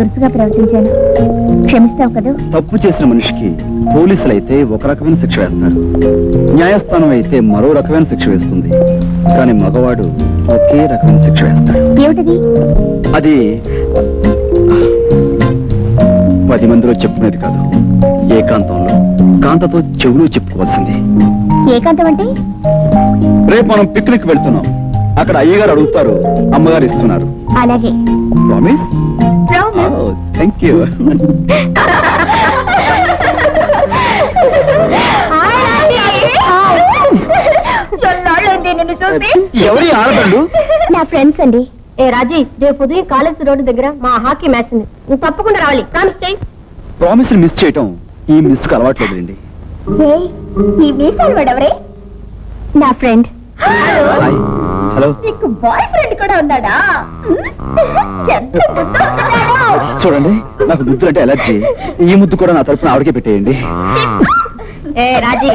దురుసుగా ప్రవర్తించాను. క్షమిస్తావు కదూ? తప్పు చేసిన మనిషికి పోలీసులైతే ఒక రకమైన శిక్ష వేస్తారు. న్యాయస్థానం అయితే మరో రకమైన శిక్ష వేస్తుంది. కానీ మగవాడు ఒకే రకమైన శిక్ష వేస్తాడు ఏమిటది? అది పది మందిలో చెప్పుకునేది కాదు. ఏకాంతంలో కాంతతో చెవులు చెప్పుకోవాల్సింది. ఏకాంతం అంటే? రేపు మనం పిక్నిక్ వెళ్తున్నాం. అక్కడ అయ్యగారు అడుగుతారు అమ్మగారు ఇస్తున్నారు. అలాగే. ప్రామిస్ థ్యాంక్ యూ ఎవరి ఆడదండు నా ఫ్రెండ్స్ అండి. ఏ రాజీ రేపు ఉదయం కాలేజ్ రోడ్డు దగ్గర మా హాకీ మ్యాచ్ ఉంది. నువ్వు తప్పకుండా రావాలి. ప్రామిస్ చేయి. ప్రామిస్ మిస్ చేయటం ఈ మిస్కు అలవాట్లేదండి ఏయ్, ఈ మీసాలు వాడెవరే నా ఫ్రెండ్ హలో నీకు బాయ్ ఫ్రెండ్ కూడా ఉన్నాడా ఎంత ముద్దొస్తున్నాడో. చూడండి నాకు ముద్దు అంటే ఎలర్జీ ఈ ముద్దు కూడా నా తరపున ఆవిడకే పెట్టేయండి ఏ రాజీ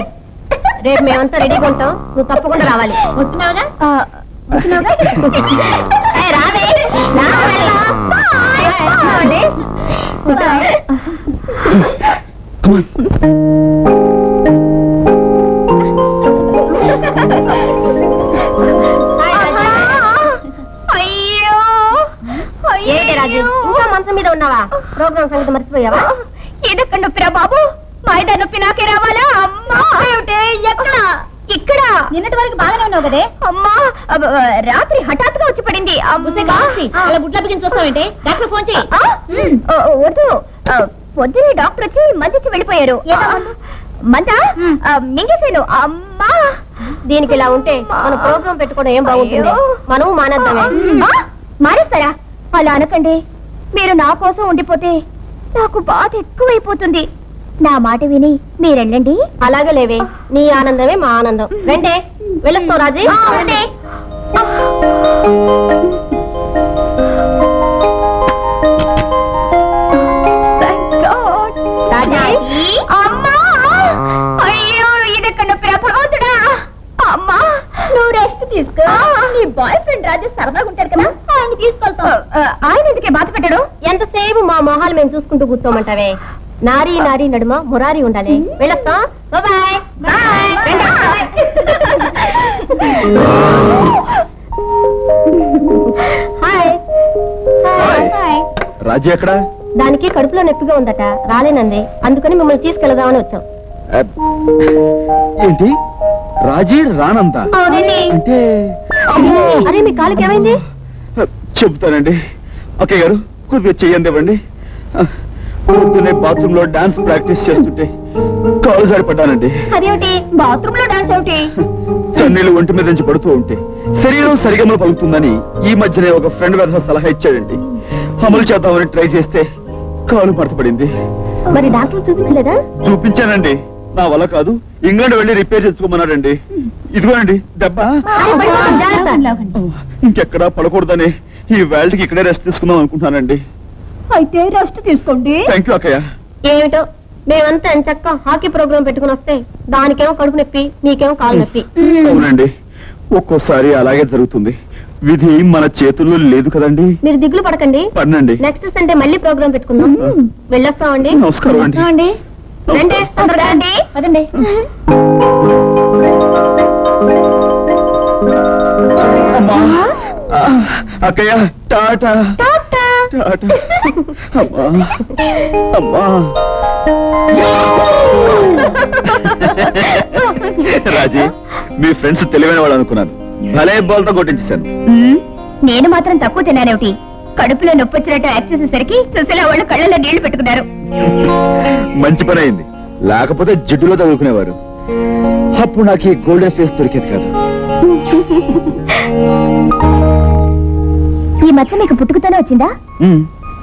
రేపు మేమంతా రెడీగా ఉంటాం నువ్వు తప్పకుండా రావాలి వస్తున్నావుగా ఆ, వస్తున్నావుగా? ఏ, రావే రా, వెళ్దాం. Bye. Bye. Come on. Program సంగతి మర్చిపోయావా? ఎదక్క నొప్పిరా బాబు. మైదా నొప్పి నాకే రావాలా? అమ్మా! ఎక్కడ? ఇక్కడ. నిన్నటి వరకు బాగానే ఉన్నావు కదే. అమ్మా! అబ్బ, రాత్రి హఠాత్తుగా వచ్చి పడింది. అమ్మా. అలా గుడ్ల చూస్తావేంటి? డాక్టర్ ఫోన్ చేయి ఆ, ఉమ్, ఓ, ఓ, వద్దు. ఆ, పొద్దునే డాక్టర్ వచ్చి మందిచ్చి వెళ్ళిపోయారు. ఏదో మందు? మందా ఆ, మింగేశాను. అమ్మా! దీనికి ఇలా ఉంటే మన ప్రోగ్రామ్ పెట్టుకోవడం ఏం బాగుంటుంది? అయ్యో. మనం మానేద్దామే. ఆ, మానేస్తారా అలా అనకండి. మీరు నా కోసం ఉండిపోతే నాకు బాధ ఎక్కువైపోతుంది. నా మాట విని మీరెళ్ళండి. అలాగే లేవే. నీ ఆనందమే మా ఆనందం. రండే. వెళ్ళొస్తావు రాజీ. నీ బాయ్ ఫ్రెండ్ రాజు సరదాగా ఉంటారు కదా ఆయన తీసుకెళ్తాం. ఆయన ఎందుకే బాధ పెట్టడు? ఎంతసేపు మా మొహాలు మేము చూసుకుంటూ కూర్చోమంటావే? నారీ నారీ నడుమ మురారి ఉండాలి. వెళ్ళొస్తాం. Bye bye hi hi. Raji ఎక్కడ? దానికి కడుపులో నొప్పిగా ఉందట. రాలేనంది. అందుకని మిమ్మల్ని తీసుకెళ్దామని వచ్చాం. ఏంటి? రాజీ రానంత అంటే! అరే మీ కాలుకి ఏమైంది? చెబుతానండి. అక్కయ్య గారు కొద్దిగా చెయ్యండి ఇవ్వండి పొద్దునే బాత్రూమ్లో డాన్స్ ప్రాక్టీస్ చేస్తుంటే కాలు సరిపడ్డానండి అదేమిటి? బాత్రూమ్లో డాన్స్ ఏమిటి? చన్నీళ్ళు ఒంటి మీద నుంచి పడుతూ ఉంటే శరీరం సరిగమలు పలుకుతుందని ఈ మధ్యనే ఒక ఫ్రెండ్ వెధ సలహా ఇచ్చాడండి. అమలు చేద్దామని ట్రై చేస్తే కాలు మడతపడింది. మరి డాక్టర్ చూపించలేదా? చూపించానండి. నా వల్ల కాదు. ఇంగ్లాండ్ వెళ్ళి రిపేర్ చేసుకోమన్నాడండి ఇదిగోనండి దెబ్బ ఇంకెక్కడా పడకూడదని ఈ వేల్డ్కి ఇక్కడే రెస్ట్ తీసుకుందాం అనుకుంటున్నానండి. అయితే రెస్ట్ తీసుకోండి. థ్యాంక్ యూ అక్కయ్య. ఏమిటో? మేమంతా ఎంచక్క హాకీ ప్రోగ్రామ్ పెట్టుకుని వస్తే దానికేమో కడుపు నొప్పి మీకేమో కాలు నొప్పి. అవునండి. ఒక్కోసారి అలాగే జరుగుతుంది. విధి మన చేతుల్లో లేదు కదండి. మీరు దిగులు పడకండి. పడినండి నెక్స్ట్ సండే మళ్ళీ ప్రోగ్రామ్ పెట్టుకుందాం. వెళ్ళొస్తామండి. నమస్కారం అండి. రండి తొందరగా. రండి. పదండి. అమ్మా. ఆ, అక్కయ్య టాటా. టాటా. అమ్మా. అమ్మా. రాజీ మీ ఫ్రెండ్స్ తెలివైన వాళ్ళు అనుకున్నాను. భలే బాల్తో కొట్టించేశాను. నేను మాత్రం తక్కువ తిన్నానేమిటి? కడుపులో నొప్పి వచ్చినట్టు యాక్ట్ చేసేసరికి సుశీల వాళ్ళు కళ్ళలో నీళ్ళు పెట్టుకున్నారు. మంచి పని అయింది. లేకపోతే జిడ్డులో తగులుకునేవారు. అప్పుడు నాకు ఈ గోల్డెన్ ఫేస్ దొరికేది కాదు. ఈ మచ్చ మీకు పుట్టుకతోనే వచ్చిందా?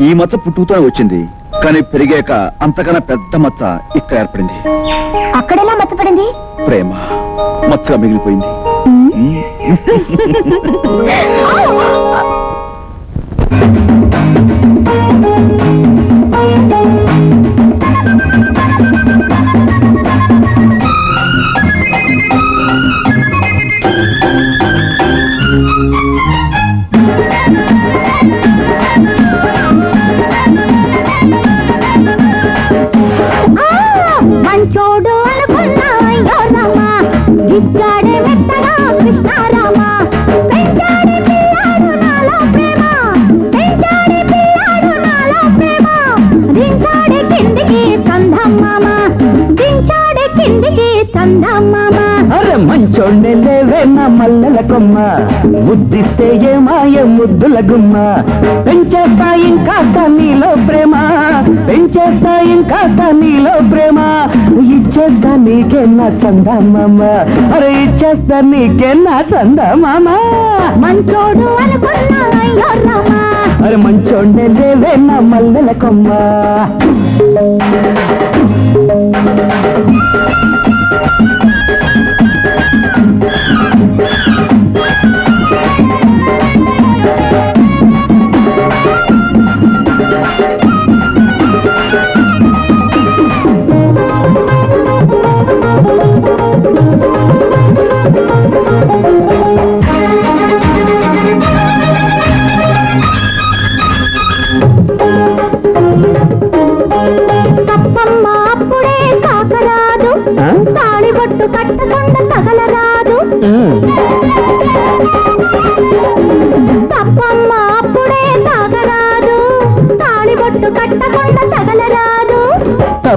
ఈ మచ్చ పుట్టుకతోనే వచ్చింది. కానీ పెరిగాక అంతకన్నా పెద్ద మచ్చ ఇక్కడ ఏర్పడింది. అక్కడెలా మచ్చపడింది ప్రేమ మచ్చగా మిగిలిపోయింది. మ్మ్. ఉమ్, మంచోణ్ణి లేవే నా మల్లెల కొమ్మ. ముద్దిస్తే ఏ మాయ ముద్దుల గుమ్మ. పెంచేస్తా ఇంకాస్త నీలో ప్రేమ. పెంచేస్తా ఇంకాస్త నీలో ప్రేమ. ఇచ్చేస్తా నీకే నా చందమామ. అరే ఇచ్చేస్తా నీకే నా చందమామ. మంచోడు అనుకున్నా అరే మల్లెల కొమ్మ. తప్పమ్మ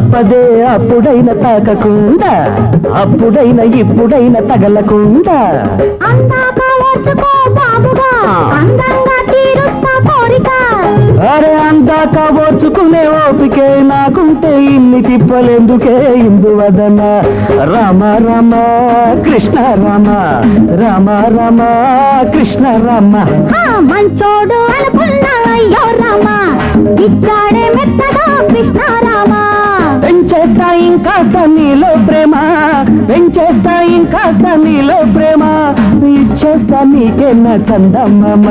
తప్పదే అప్పుడైన తాకకుండా అప్పుడైన ఇప్పుడైన తగలకుండా. అరే అందాక ఓర్చుకునే ఓపికే నాకుంటే ఇన్ని తిప్పలేందుకే ఇందువదన రామ రామ కృష్ణ రామ రామ రామ కృష్ణ రామ. మంచోడు అనుకున్నా అయ్యో రామా? ఇచ్చాడే మెత్తగా కృష్ణారామా పెంచేస్తా ఇంకాస్త నీలో ప్రేమ పెంచేస్తా ఇంకాస్త నీలో ప్రేమ. ఇచ్చేస్తా నీకే నా చందమామ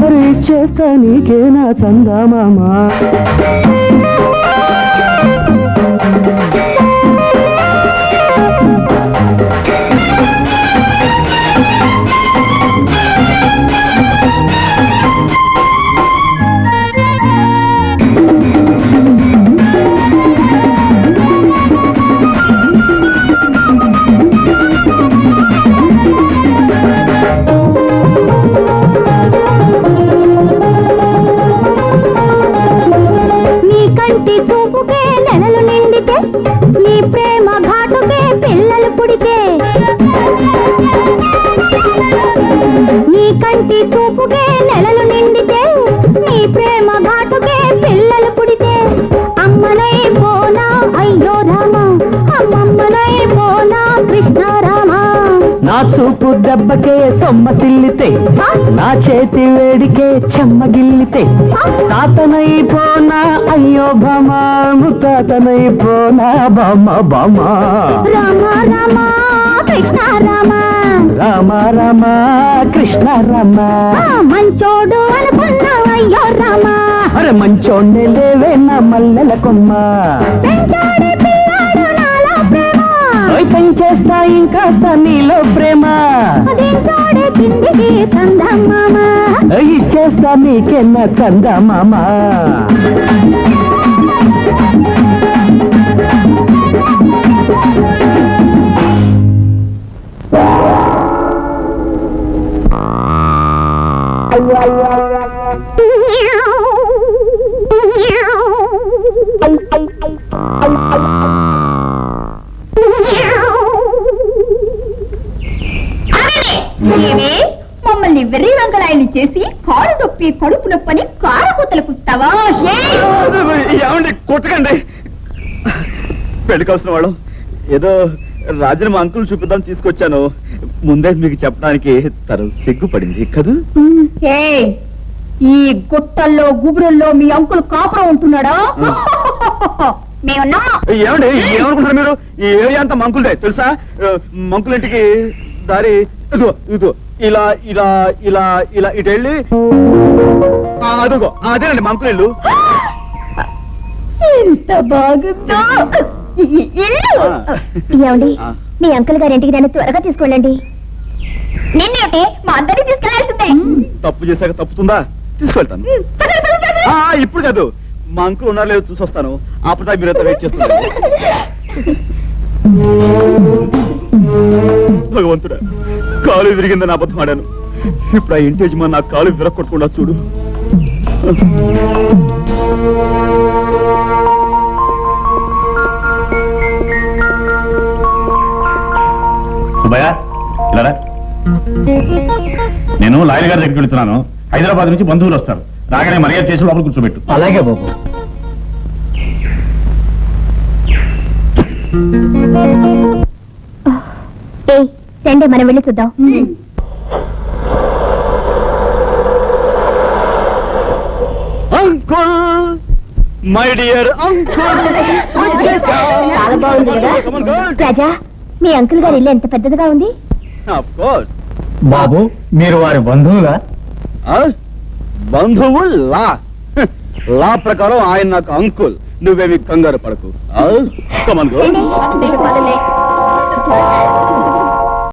మరి ఇచ్చేస్తా నీకే నా చందమామ. చూపు దెబ్బకే సొమ్మసిల్లితే నా చేతి వేడికే చెమ్మగిల్లితే తాతనైపోనా అయ్యో బామా తాతనైపోనా బామ్మ బామ్మ రామ రామ కృష్ణ రామ. రామ రామ కృష్ణ రామ. ఆ మంచోడు అయ్యో రామ. అరే మంచోండే లేవే నా మల్లెల కొమ్మ. ఓయ్ పెంచేస్తా ఇంకాస్త నీలో ప్రేమ. దించాడే కిందికి చందమామ ఓయ్ ఇచ్చేస్తా నీకే చేసి కాడు నొప్పి కడుపు నొప్పని కారకూతలకు వస్తావా ఏమండి కొట్టకండి. పెళ్ళి కావాల్సిన వాళ్ళం ఏదో రాజుని మా అంకుల్ చూపిద్దాం తీసుకొచ్చాను. ముందే మీకు చెప్పడానికి తను సిగ్గుపడింది కదూ? ఈ గుట్టల్లో గుబురుల్లో మీ అంకుల్ కాపురం ఉంటున్నాడా? ఏమండి ఏమనుకుంటారు మీరు? ఈ ఏరియా అంతా మంకులదే తెలుసా? మంకులింటికి దారి ఇదిగో ఇదిగో. ఇలా ఇలా ఇలా ఇలా ఇటు వెళ్ళి అదిగో అదేనండి ఎంత బాగుందో. ఏమండి ఆ. మీ అంకుల్ గారి ఇంటికి నన్ను త్వరగా తీసుకెళ్ళండి నిన్నేమిటి మా అందరినీ తీసుకెళ్ళాల్సిందే. తప్పు చేశాక తప్పుతుందా? తీసుకెళ్తాను. ఆ, ఇప్పుడు కాదు. మా అంకుల్ ఉన్నారో లేదో చూసి వస్తాను. అప్పుడు మీరంతా వెయిట్ చేస్తున్నారు. భగవంతుడా. కాలు విరిగిందని అబద్ధం ఆడాను. ఇప్పుడు ఆ ఇంటి యజమాని నా కాలు విరగొట్టకుండా చూడు. నేను లాయర్ గారి దగ్గరికి వెళ్తున్నాను. హైదరాబాద్ నుంచి బంధువులు వస్తారు. రాగానే మర్యాద చేసి లోపల కూర్చోబెట్టు. అలాగే బాబు. ఏయ్ రండి మనం వెళ్ళి చూద్దాం. అంకుల్ మై డియర్ అంకుల్ చాలా బాగుంది కదా. రాజా మీ అంకుల్ గారి ఇల్లు ఎంత పెద్దదిగా ఉంది? ఆఫ్ కోర్స్ బాబు మీరు వారి బంధువులా? బంధువు లా లా ప్రకారం ఆయన నాకు అంకుల్. నువ్వేమి కంగారు పడకు. Come on go.